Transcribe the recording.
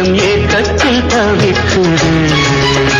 உலகம் ஏக்கத்தில் தவித்தது